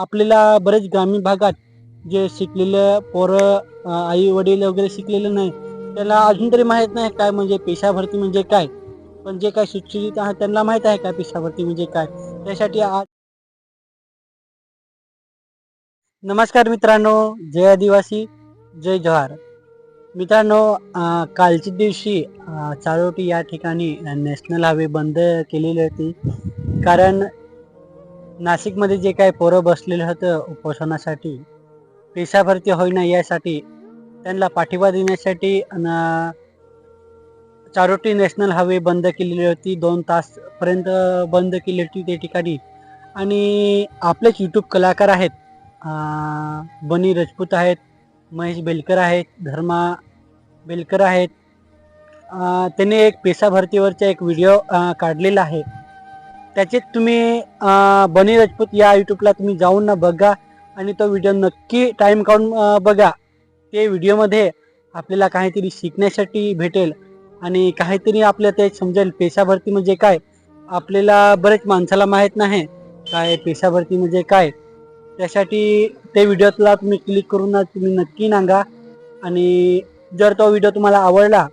आपल्याला बरेच ग्रामीण भागात जे शिकलेले पोरं आई वडील वगैरे शिकलेले नाही त्याला अजून तरी माहीत नाही काय म्हणजे पेशा भरती म्हणजे काय. पण जे काय सुशिक्षित आहे त्यांना माहीत आहे का पेशा भरती म्हणजे काय. त्यासाठी आज नमस्कार मित्रांनो जय आदिवासी जय जवाहर. मित्रांनो कालच्या दिवशी चारोटी या ठिकाणी नॅशनल हायवे बंद केलेली होती. कारण नाशिकमध्ये जे काही पोरं बसलेलं होतं उपोषणासाठी पेशाभरती होईना यासाठी त्यांना पाठिंबा देण्यासाठी चारोटी नॅशनल हायवे बंद केलेली होती. दोन तासपर्यंत बंद केली होती त्या ठिकाणी. आणि आपलेच यूट्यूब कलाकार आहेत. बनी राजपूत आहेत महेश बेलकर आहेत धर्मा बेलकर आहेत. त्यांनी एक पेशा भरतीवरचा एक व्हिडिओ काढलेला आहे. त्याचे तुम्ही बनी राजपूत या यूट्यूबला तुम्ही जाऊन ना बघा आणि तो व्हिडिओ नक्की टाईम काढून बघा. ते व्हिडिओमध्ये आपल्याला काहीतरी शिकण्यासाठी भेटेल आणि काहीतरी आपल्या ते समजेल पेशाभरती म्हणजे काय? आपल्याला बरेच माणसाला माहीत नाही काय पेशाभरती म्हणजे काय? त्यासाठी ते व्हिडिओला तुम्ही क्लिक करून तुम्ही नक्की नांगा आणि जर तो व्हिडिओ तुम्हाला आवडला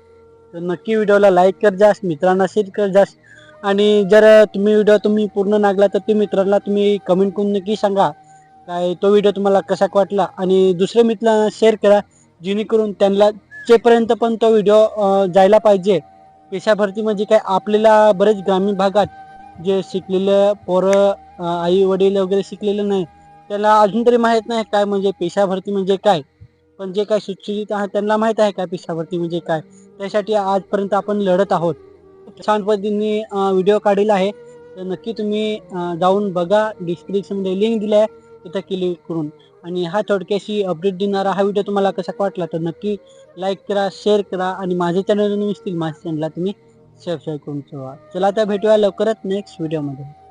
तर नक्की व्हिडिओला लाईक कर जास मित्रांना शेअर कर जास आणि जर तुम्ही व्हिडिओ तुम्ही पूर्ण नागला तर ते मित्रांना तुम्ही कमेंट करून नक्की सांगा. काय तो व्हिडिओ तुम्हाला कसा वाटला? आणि दुसऱ्या मित्रांना शेअर करा जेणेकरून त्यांना चेपर्यंत पण तो व्हिडिओ जायला पाहिजे. पेशा भरती म्हणजे काय आपल्याला बरेच ग्रामीण भागात जे शिकलेले पोरं आई वडील वगैरे शिकलेले नाही त्याला अजून तरी माहीत नाही काय म्हणजे पेशा भरती म्हणजे काय. पण जे काय सुशिक्षित आहे त्यांना माहीत आहे काय पेशा भरती म्हणजे काय? त्यासाठी आजपर्यंत आपण लढत आहोत. छान पद्धतीने व्हिडिओ काढलेला आहे. तर नक्की तुम्ही जाऊन बघा. डिस्क्रिप्शनमध्ये लिंक दिली आहे. तिथं क्लिक करून. आणि हा थोडक्याशी अपडेट देणारा हा व्हिडिओ तुम्हाला कसा वाटला तर नक्की लाईक करा शेअर करा. आणि माझे चॅनल नसतील माझ्या चॅनलला तुम्ही सबस्क्राईब करून ठेवा. चला आता भेटूया लवकरच नेक्स्ट व्हिडिओमध्ये